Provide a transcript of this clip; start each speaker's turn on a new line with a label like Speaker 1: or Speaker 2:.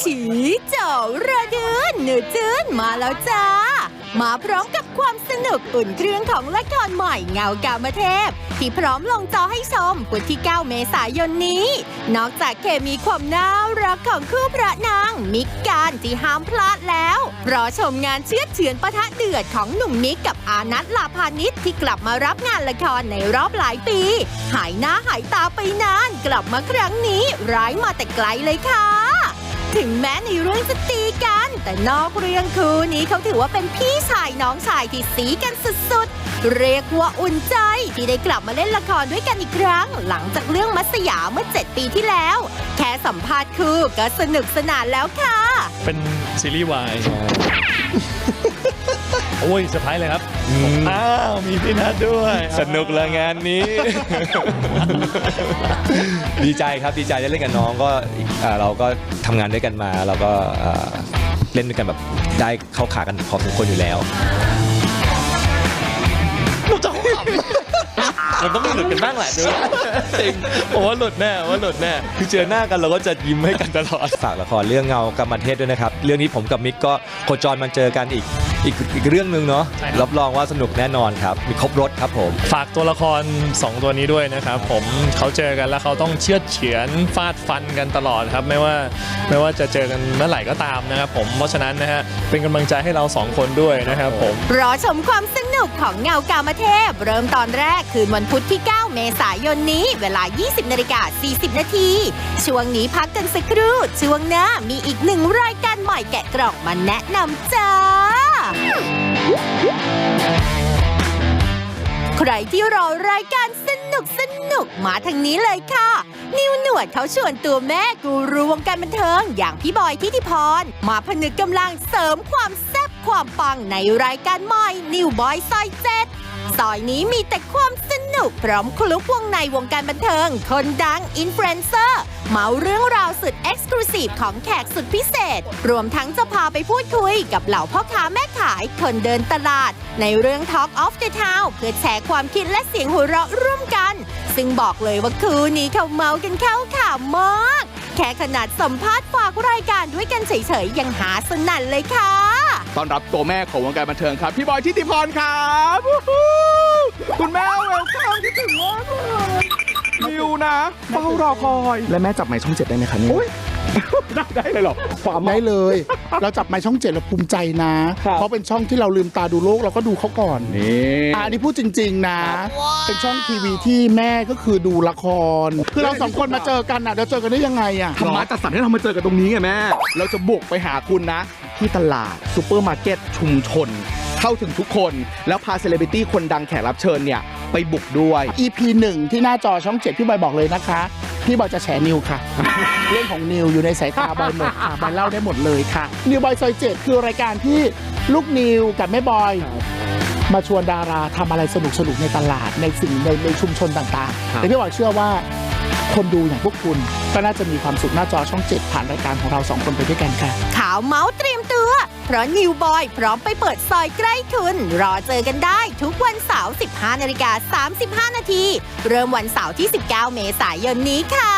Speaker 1: ฉีเจ้าระเดือนหนูจื้นมาแล้วจ้า มาพร้อมกับความสนุกอุ่นเครื่องของละครใหม่เงากามเทพ ที่พร้อมลงจอให้ชมวันที่ 9 เมษายนนี้ นอกจากเคมีความน่ารักของคู่พระนาง มิกการที่ห้ามพลาดแล้ว รอชมงานเชื้อเฉือนปะทะเดือดของหนุ่มมิกกับอานัทลาพานิชที่กลับมารับงานละครในรอบหลายปี หายหน้าหายตาไปนาน กลับมาครั้งนี้ ร้ายมาแต่ไกลเลยค่ะ ถึงแม้ในเรื่องจะตีกัน แต่นอกเรื่องคู่นี้เขาถือว่าเป็นพี่ชายน้องชายที่สีกันสุดๆ เรียกว่าอุ่นใจที่ได้กลับมาเล่นละครด้วยกันอีกครั้ง หลังจากเรื่องมัสยาเมื่อ 7 ปีที่แล้ว แค่สัมภาษณ์คู่ก็สนุกสนานแล้วค่ะ
Speaker 2: เป็นซีรีส์วาย โอ้ยเซอร์ไพรส์เลยครับอ้าว มีพี่นัทด้วย
Speaker 3: สนุกเลยงานนี้ ดีใจครับดีใจได้เล่นกับน้องก็เอ่อเราก็ทำงานด้วยกันมา เราก็เอ่อเล่นด้วยกันแบบได้เข้าขากันพอสมควรอยู่แล้ว
Speaker 2: มันต้องมีหลุดกันบ้างแหละดูจริงผมว่าหลุดแน่ผมว่าหลุดแน่
Speaker 3: คือเจอหน้ากันเราก็จะยิ้มให้กันตลอด ฝากละครเรื่องเงากรรมเทศด้วยนะครับ เรื่องนี้ผมกับมิกก็โคจรมาเจอกันอีก อีกอีกเรื่องหนึ่งเนาะ
Speaker 2: ใช่ครับ
Speaker 3: รับรองว่าสนุกแน่นอนครับ มีครบรถครับผม
Speaker 2: ฝากตัวละคร 2 ตัวนี้ด้วยนะครับผมเขาเจอกันแล้วเขาต้องเชือดเฉือนฟาดฟันกันตลอดครับไม่ว่าไม่ว่าจะเจอกันเมื่อไหร่ก็ตามนะครับผมเพราะฉะนั้นนะฮะเป็นกำลังใจให้เราสองคนด้วยนะครับผม
Speaker 1: รอชมความสนุกของเงากามเทพ เริ่มตอนแรกคืนวันพุธที่ 9 เมษายนนี้ เวลา 20นาฬิกา40 นาที ช่วงนี้พักกันสักครู่ ช่วงหน้ามีอีกหนึ่งรายการใหม่แกะกล่องมาแนะนำจ้า ใครที่รอรายการสนุกสนุกมาทางนี้เลยค่ะ นิวหนวดเขาชวนตัวแม่กูรูวงการบันเทิงอย่างพี่บอยทิติพร มาผนึกกำลังเสริมความแซ่บความปังในรายการใหม่นิวบอยซอยเจ็ด ซอยนี้มีแต่ความสนุก พร้อมคลุกวงในวงการบันเทิง คนดังอินฟลูเอนเซอร์เมาเรื่องราวสุดเอ็กซ์คลูซีฟของแขกสุดพิเศษ รวมทั้งจะพาไปพูดคุยกับเหล่าพ่อค้าแม่ขายคนเดินตลาด ในเรื่อง Talk of the Town เพื่อแชร์ความคิดและเสียงหัวเราะร่วมกัน ซึ่งบอกเลยว่าคืนนี้เขาเมากันเข้าขามาก แค่ขนาดสัมภาษณ์ฝากรายการด้วยกันเฉยๆยังหาสนั่นเลยค่ะ
Speaker 4: ต้อนรับตัวแม่ของวงการบันเทิงครับ พี่บอยทิติพรครับวู้ฮู้คุณแม่เวลคัมคิดถึงมากเลยนิวนะเฝ้ารอคอยและแม่จับไม้ช่องเจ็ดได้ไหมคะเนี่ยได้ได้เลยเหรอความ
Speaker 5: ได้เลย เราจับไม้ช่องเจ็ดเราภูมิใจนะ
Speaker 4: ครับ
Speaker 5: เพราะเป็นช่องที่เราลืมตาดูโลกเราก็ดูเขาก่อน
Speaker 4: นี่
Speaker 5: อะอันนี้พูดจริง ๆ นะ เป็นช่องทีวีที่แม่ก็คือดูละคร คือเราสองคนมาเจอกันอะเราเจอกันได้ยังไงอะ
Speaker 4: ธรรมะจัดสรรให้เรามาเจอกันตรงนี้ไงแม่ เราจะบุกไปหาคุณนะ ที่ตลาดซูเปอร์มาร์เก็ตชุมชน เข้าถึงทุกคน แล้วพาเซเลบริตี้คนดังแขกรับเชิญเนี่ย ไปบุกด้วย
Speaker 5: EP หนึ่งที่หน้าจอช่องเจ็ดพี่บอยบอกเลยนะคะ พี่บอยจะแฉนิวค่ะ เรื่องของนิวอยู่ในสายตาบอยหมดค่ะบอยเล่าได้หมดเลยค่ะ นิวบอยซอยเจ็ดคือรายการที่ลูกนิวกับแม่บอย มาชวนดาราทำอะไรสนุกสนุกๆในตลาดในสิ่งในในชุมชนต่างๆ
Speaker 4: ครับ
Speaker 5: แต่พี่บอยเชื่อว่า คนดูอย่างพวกคุณ ก็น่าจะมีความสุขหน้าจอช่องเจ็ดผ่านรายการของเราสองคนไปด้วยกันค่ะ
Speaker 1: ข่าวเมาส์เตรียมตัว เพราะนิวบอยพร้อมไปเปิดซอยใกล้คุณรอเจอกันได้ทุกวันเสาร์ 15นาฬิกา35 นาที เริ่มวันเสาร์ที่ 19 เมษายนนี้ค่ะ